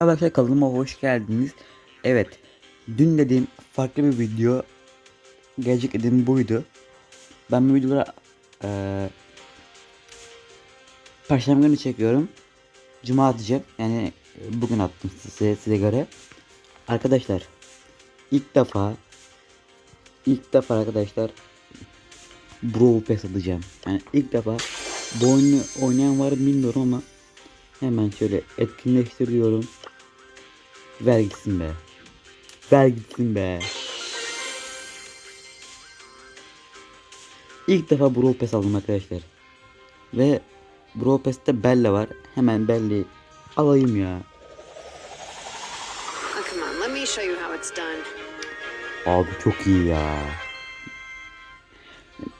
Arkadaşlar kanalıma hoş geldiniz. Evet, dün dediğim farklı bir video gelecek dediğim buydu. Ben bu videoları eee Perşembe günü çekiyorum. Cuma atacağım. Yani e, bugün attım size, size göre. Arkadaşlar ilk defa ilk defa arkadaşlar Brawl Pass atacağım. Yani ilk defa bu oyunu oynayan var bilmiyorum ama hemen şöyle etkinleştiriyorum. Ver gitsin be. Ver gitsin be. İlk defa Brawl Pass aldım arkadaşlar. Ve Brawl Pass'te Bella var. Hemen Bella'yı alayım ya. Abi çok iyi ya.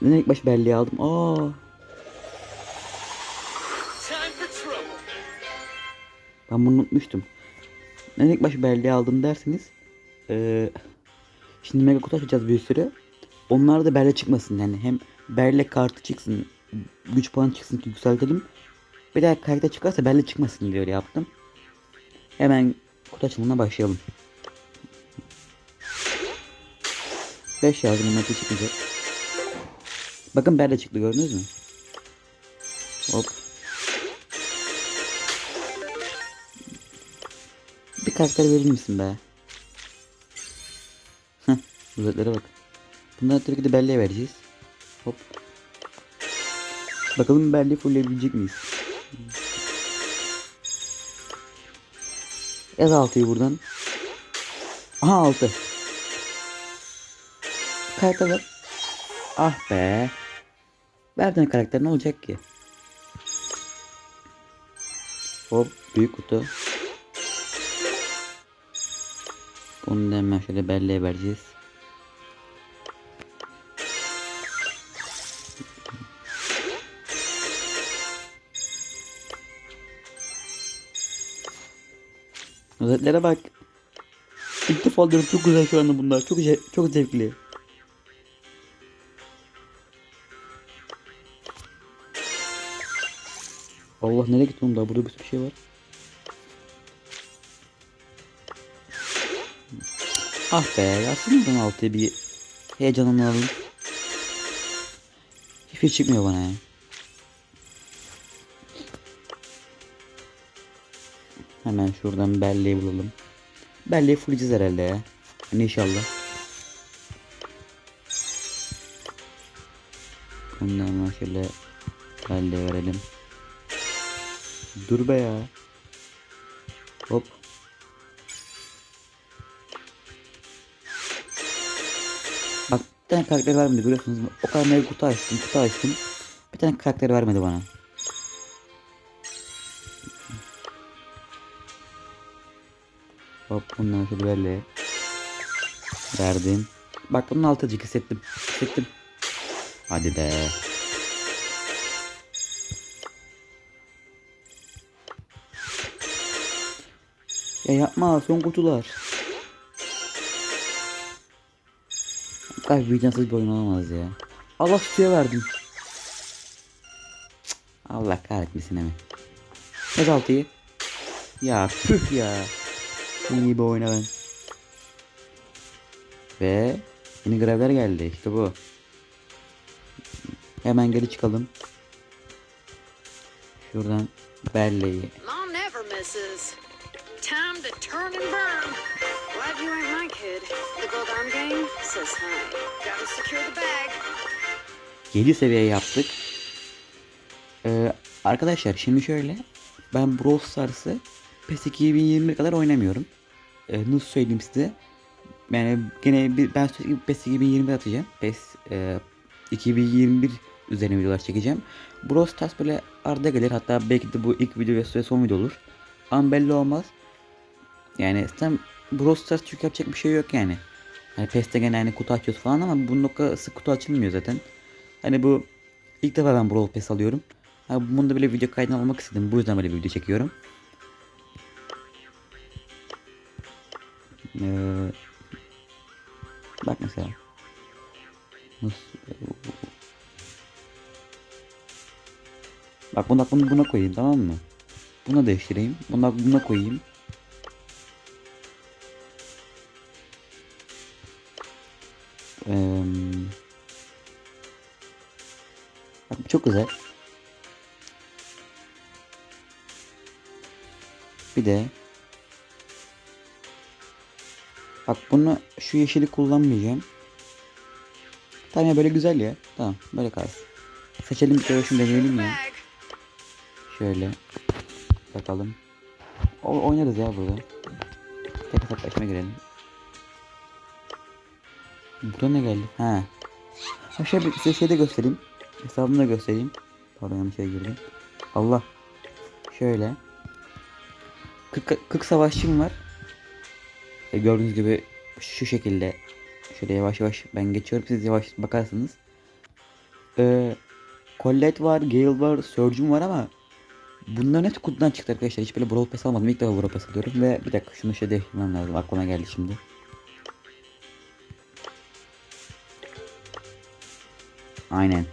Neden ilk baş Bella'yı aldım? Aa. Ben bunu unutmuştum. Neden ilk baş Bella'yı aldım derseniz. Eee şimdi mega kutu açacağız bir sürü. Onlar da Bella çıkmasın yani. Hem Bella kartı çıksın. Güç puanı çıksın ki yükseltelim. Bir daha karakter çıkarsa Bella çıkmasın diye öyle yaptım. Hemen kutu açılımına başlayalım. 5 yazdım bunlar çıkmayacak. Bakın Bella çıktı gördünüz mü? Hop. Karakter verir misin be? Heh, uzaklere bak. Bunları tabii ki de Bella'ya vereceğiz. Hop. Bakalım Bella'yı fullleyebilecek miyiz? Yaz 6'yı buradan. Aha 6. Karakter ver. Ah be. Ver bir tane karakter ne olacak ki? Hop büyük kutu. Bunu da hemen şöyle Bella'ya vereceğiz. Özetlere bak. İlk defa çok güzel şu anda bunlar. Çok çok zevkli. Allah nereye gitti oğlum burada bir sürü şey var. Ah be yazsın buradan altıya bir heyecanlanalım. Hiçbir şey çıkmıyor bana ya. Hemen şuradan belleği bulalım. Belleği fulleyeceğiz herhalde ya. Hani inşallah. Bundan şöyle belleği verelim. Dur be ya. Hop. Bir tane karakter vermedi görüyorsunuz? O kadar mega kutu açtım kutu açtım. Bir tane karakter vermedi bana. Hop bundan şöyle böyle. Verdim. Bak bunun altıcık hissettim. Hissettim. Hadi be. Ya yapma son kutular. Ay vicdansız bir oyun olamaz ya. Allah suya verdim. Cık, Allah kahretmesin hemen. Yaz altıyı. Ya püh ya. İyi bir oyna ben. Ve yeni görevler geldi işte bu. Hemen geri çıkalım. Şuradan Berle'yi. Mom never misses. Time to turn and burn. Glad you ain't my kid. The gold arm game says hi. Gotta secure the bag. 7 seviye yaptık. Ee, arkadaşlar şimdi şöyle. Ben Brawl Stars'ı PES 2020 kadar oynamıyorum. Ee, nasıl söyleyeyim size. Yani gene bir, ben sürekli PES 2020 atacağım. PES e, 2021 üzerine videolar çekeceğim. Brawl Stars böyle arada gelir. Hatta belki de bu ilk video ve son video olur. Ama belli olmaz. Yani sen Brawl Stars çünkü yapacak bir şey yok yani. Hani PES'te gene hani kutu açıyoruz falan ama bunun sık kutu açılmıyor zaten. Hani bu ilk defa ben Brawl Pass alıyorum. Ha, bunu da böyle video kaydına almak istedim. Bu yüzden böyle bir video çekiyorum. Ee, bak mesela. Bak bunu aklımı buna koyayım tamam mı? Buna değiştireyim. Bunu buna koyayım. Çok güzel. Bir de Bak bunu şu yeşili kullanmayacağım. Tamam ya böyle güzel ya. Tamam böyle kalsın. Seçelim bir kere deneyelim ya. Şöyle. Bakalım. O oynarız ya burada. Tek hesaplaşma girelim. Burada ne geldi? Ha. Ha şöyle size şey de göstereyim. Hesabımı da göstereyim. Pardon yanlış şeye girdim. Allah. Şöyle. 40, 40 savaşçım var. E, gördüğünüz gibi şu şekilde. Şöyle yavaş yavaş ben geçiyorum. Siz yavaş bakarsınız. Ee, Colette var, Gale var, Surgeon var ama Bunların hepsi kutudan çıktı arkadaşlar. Hiç böyle Brawl Pass almadım. İlk defa Brawl Pass alıyorum. Ve bir dakika şunu şey değiştirmem lazım. Aklıma geldi şimdi. Aynen.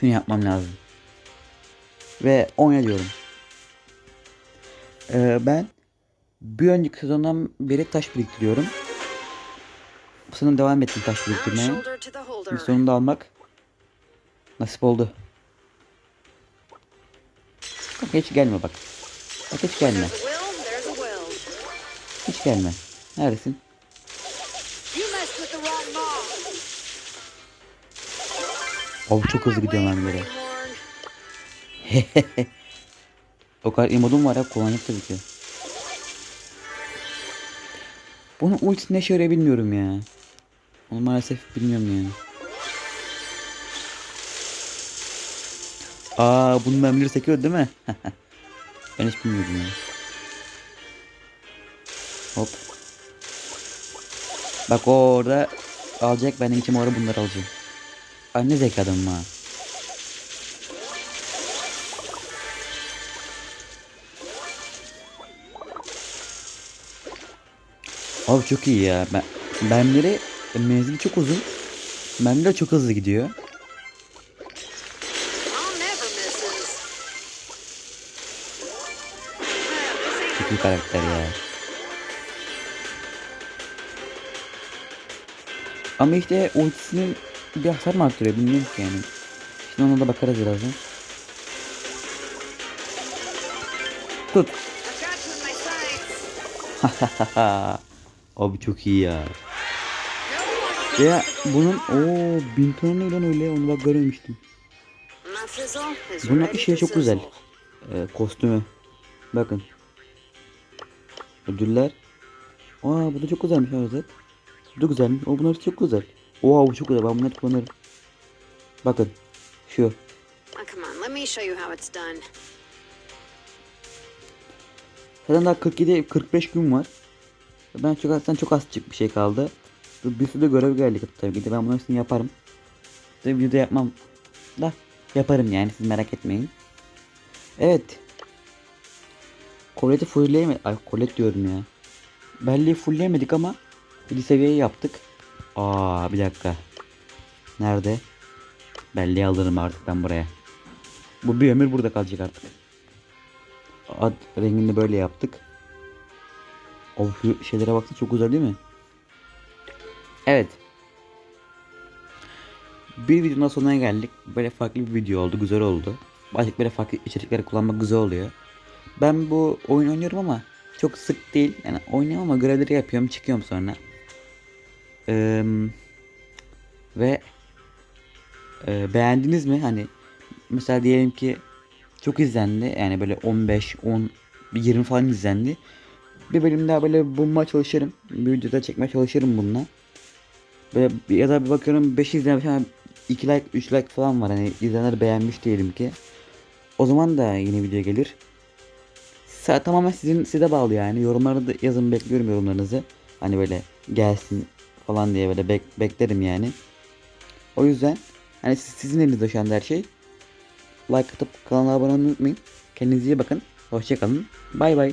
Şunu yapmam lazım. Ve oyna diyorum. Ee, ben bir önceki sezondan beri taş biriktiriyorum. Bu devam ettim taş biriktirmeye. Misyonunu da almak nasip oldu. Bak hiç gelme bak. Bak hiç gelme. Hiç gelme. Neredesin? Abi çok hızlı gidiyorum ben böyle. O kadar emodum var ya kullanacak tabii ki. Bunun ultisi ne yarıyor bilmiyorum ya. Onu maalesef bilmiyorum yani. Aa bunun mermileri sekiyor değil mi? ben hiç bilmiyordum ya. Hop. Bak orada alacak benim için orada bunları alacağım. Ay ne zeki adamım ha. Abi çok iyi ya. Ben, benleri menzili çok uzun. Benleri çok hızlı gidiyor. Çok iyi karakter ya. Ama işte ultisinin bir hasar mı arttırıyor bilmiyorum ki yani. Şimdi ona da bakarız birazdan. Tut. Abi çok iyi ya. Ya bunun o bin tonu ne lan öyle onu bak görmemiştim. Bunun işi to çok güzel. Ee, kostümü. Bakın. Ödüller. Aa bu da çok güzelmiş Arzat. Bu da güzelmiş. O bunlar çok güzel. Oha bu çok güzel. Ben bunları kullanırım. Bakın. Şu. Come on, let me show you how it's done. Zaten daha 47 45 gün var. Ben çok azdan çok az çık bir şey kaldı. Bir sürü görev geldi tabii ki de ben bunların hepsini yaparım. Tabii video yapmam da yaparım yani siz merak etmeyin. Evet. Colette'i fullleyemedik. Ay Colette diyorum ya. Belleği fullleyemedik ama bir seviyeyi yaptık. Aa bir dakika. Nerede? Belleği alırım artık ben buraya. Bu bir ömür burada kalacak artık. Ad rengini böyle yaptık. O şeylere baksana çok güzel değil mi? Evet. Bir videonun sonuna geldik. Böyle farklı bir video oldu. Güzel oldu. Başka böyle farklı içerikleri kullanmak güzel oluyor. Ben bu oyun oynuyorum ama çok sık değil. Yani oynuyorum ama görevleri yapıyorum. Çıkıyorum sonra. Ee, ve e, beğendiniz mi? Hani mesela diyelim ki çok izlendi. Yani böyle 15, 10, 20 falan izlendi. Bir bölüm daha böyle bulmaya çalışırım. Bir videoda çekmeye çalışırım bununla. Böyle ya da bir bakıyorum 5 izlenmiş ama 2 like 3 like falan var. Hani izleyenler beğenmiş diyelim ki. O zaman da yeni video gelir. Sa- tamamen sizin size bağlı yani. Yorumlarda da yazın bekliyorum yorumlarınızı. Hani böyle gelsin falan diye böyle bek- beklerim yani. O yüzden hani siz- sizin elinizde şu anda her şey. Like atıp kanala abone olmayı unutmayın. Kendinize iyi bakın. Hoşçakalın. Bay bay.